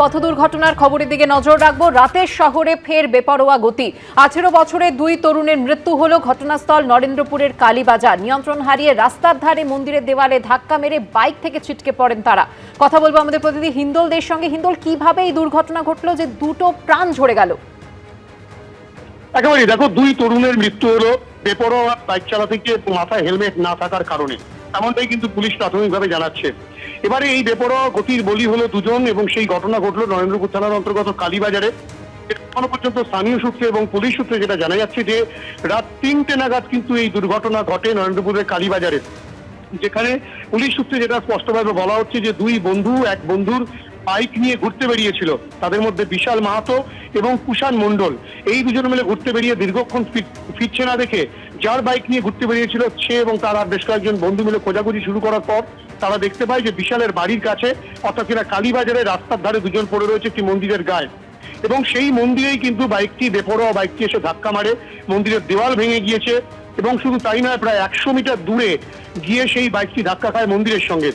পথ দুর্ঘটনার খবরের দিকে নজর রাখব। রাতের শহরে ফের বেপরোয়া গতি। আঠেরো বছরে দুই তরুণের মৃত্যু হল ঘটনাস্থল নরেন্দ্রপুরের কালীবাজার। নিয়ন্ত্রণ হারিয়ে রাস্তার ধারে মন্দিরের দেওয়ালে ধাক্কা মেরে বাইক থেকে ছিটকে পড়েন তারা। কথা বলব আমাদের প্রতিনিধি হিন্দলদের সঙ্গে। হিন্দল, কীভাবে এই দুর্ঘটনা ঘটলো যে দুটো প্রাণ ঝরে গেল? একেবারে দেখো, দুই তরুণের মৃত্যু হলো বেপরোয়া বাইক চালাতে গিয়ে মাথায় হেলমেট না থাকার কারণে। এমনটাই কিন্তু পুলিশ প্রাথমিকভাবে জানাচ্ছে। এবারে এই বেপরোয়া গতির বলি হলো দুজন এবং সেই ঘটনা ঘটলো নরেন্দ্রপুর থানার অন্তর্গত কালীবাজারে। এখনও পর্যন্ত স্থানীয় সূত্রে এবং পুলিশ সূত্রে যেটা জানা যাচ্ছে যে, রাত তিনটে নাগাদ কিন্তু এই দুর্ঘটনা ঘটে নরেন্দ্রপুরের কালীবাজারে। যেখানে পুলিশ সূত্রে যেটা স্পষ্টভাবে বলা হচ্ছে যে, দুই বন্ধু, এক বন্ধুর বাইক নিয়ে ঘুরতে বেরিয়েছিল। তাদের মধ্যে বিশাল মাহাতো এবং কুষাণ মণ্ডল। এই দুজন মিলে ঘুরতে বেরিয়ে দীর্ঘক্ষণ ফির- ফিরছে না দেখে যার বাইক নিয়ে ঘুরতে বেরিয়েছিল সে এবং তার আর বেশ কয়েকজন বন্ধু মিলে খোঁজাখুঁজি শুরু করার পর তারা দেখতে পায় যে বিশালের বাড়ির কাছে অর্থাৎ কিনা কালীবাজারে রাস্তার ধারে দুজন পড়ে রয়েছে একটি মন্দিরের গায়ে। এবং সেই মন্দিরেই কিন্তু বাইকটি বেপরোয়া বাইকটি এসে ধাক্কা মারে, মন্দিরের দেওয়াল ভেঙে গিয়েছে এবং শুধু তাই নয়, প্রায় একশো মিটার দূরে গিয়ে সেই বাইকটি ধাক্কা খায় মন্দিরের সঙ্গে।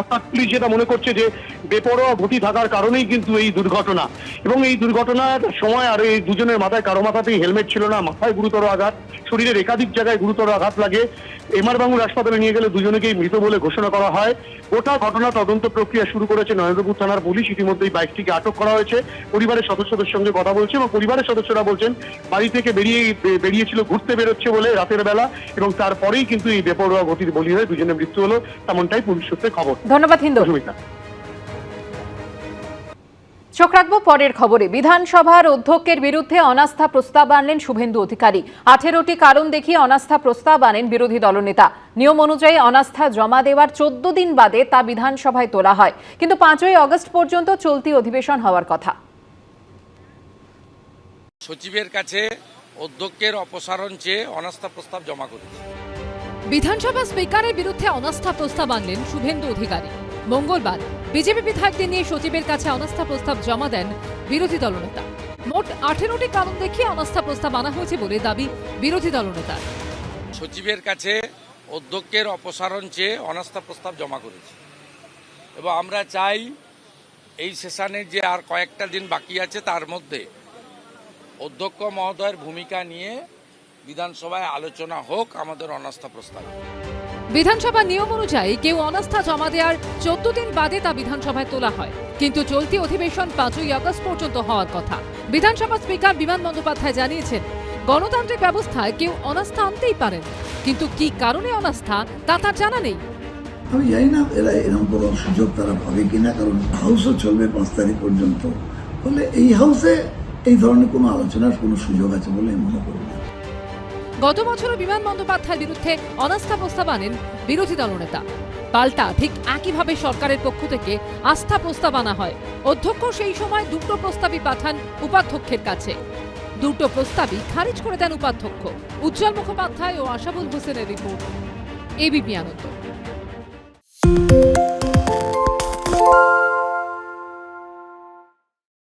অর্থাৎ পুলিশ যেটা মনে করছে যে বেপরোয়া গতি থাকার কারণেই কিন্তু এই দুর্ঘটনা। এবং এই দুর্ঘটনার সময় আর এই দুজনের মাথায় কারও মাথাতেই হেলমেট ছিল না, মাথায় গুরুতর আঘাত, শরীরের একাধিক জায়গায় গুরুতর আঘাত লাগে। এমআর বাঙ্গুর হাসপাতালে নিয়ে গেলে দুজনেকেই মৃত বলে ঘোষণা করা হয়। গোটা ঘটনা তদন্ত প্রক্রিয়া শুরু করেছে নরেন্দ্রপুর থানার পুলিশ। ইতিমধ্যেই বাইকটিকে আটক করা হয়েছে। পরিবারের সদস্যদের সঙ্গে কথা বলছে এবং পরিবারের সদস্যরা বলছেন, বাড়ি থেকে বেরিয়ে বেরিয়েছিল, ঘুরতে বেরোচ্ছে বলে রাতের বেলা এবং তারপরেই কিন্তু এই বেপরোয়া গতির বলি হয়ে দুজনের মৃত্যু হলো। তেমনটাই পুলিশ সূত্রে খবর। ধন্যবাদ হিন্দু। চোখ রাখব পরের খবরে। বিধানসভার অধ্যক্ষের বিরুদ্ধে অনাস্থা প্রস্তাব আনলেন শুভেন্দু অধিকারী। আঠেরোটি কারণ দেখিয়ে অনাস্থা প্রস্তাব আনেন বিরোধী দলনেতা। নিয়ম অনুযায়ী অনাস্থা জমা দেওয়ার চোদ্দ দিন বাদে তা বিধানসভায় তোলা হয়। কিন্তু পাঁচই অগস্ট পর্যন্ত চলতি অধিবেশন হওয়ার কথা। সচিবের কাছে অধ্যক্ষের অপসারণ চেয়ে অনাস্থা প্রস্তাব জমা করেছে। বিধানসভা স্পিকারের বিরুদ্ধে অনাস্থা প্রস্তাব আনলেন শুভেন্দু অধিকারী। মঙ্গলবার বিজেপি বিধায়কদের নিয়ে সচিবের কাছে অনাস্থা প্রস্তাব জমা দেন বিরোধী দলনেতা মোট আঠেরোটি কারণ দেখিয়ে অনাস্থা প্রস্তাব আনা হয়েছে বলে দাবি বিরোধী দলনেতার সচিবের কাছে অধ্যক্ষের অপসারণ চেয়ে অনাস্থা প্রস্তাব জমা করেছে। এবং আমরা চাই এই সেশনের যে আর কয়েকটা দিন বাকি আছে তার মধ্যে অধ্যক্ষ মহোদয়ের ভূমিকা নিয়ে বিধানসভায় আলোচনা হোক আমাদের অনাস্থা প্রস্তাব। বিধানসভা নিয়ম অনুযায়ী কেউ অনাস্থা জমা দেওয়ার চোদ্দ দিন বাদে তা বিধানসভায় তোলা হয়। কিন্তু চলতি অধিবেশন পাঁচই আগস্ট পর্যন্ত হওয়ার কথা। বিধানসভা স্পিকার বিমান বন্দ্যোপাধ্যায় জানিয়েছেন গণতান্ত্রিক ব্যবস্থায় কেউ অনাস্থা আনতেই পারেন। কিন্তু কি কারণে অনাস্থা তা তার জানা নেই। আমি জানি না এরা এরকম কোনো সুযোগ তারা পাবে কিনা কারণ হাউসও চলবে পাঁচ তারিখ পর্যন্ত। ফলে এই হাউসে এই ধরনের কোনো আলোচনার কোনো সুযোগ আছে বলে আমি মনে করি না। গত বছরও বিমান বন্দ্যোপাধ্যায়ের বিরুদ্ধে অনাস্থা প্রস্তাব আনেন বিরোধী দলনেতা। পাল্টা ঠিক একইভাবে সরকারের পক্ষ থেকে আস্থা প্রস্তাব আনা হয়। অধ্যক্ষ সেই সময় দুটো প্রস্তাবই পাঠান উপাধ্যক্ষের কাছে। দুটো প্রস্তাবই খারিজ করে দেন উপাধ্যক্ষ। উজ্জ্বল মুখোপাধ্যায় ও আশাবুল হোসেনের রিপোর্ট। এবিপি আনন্দ।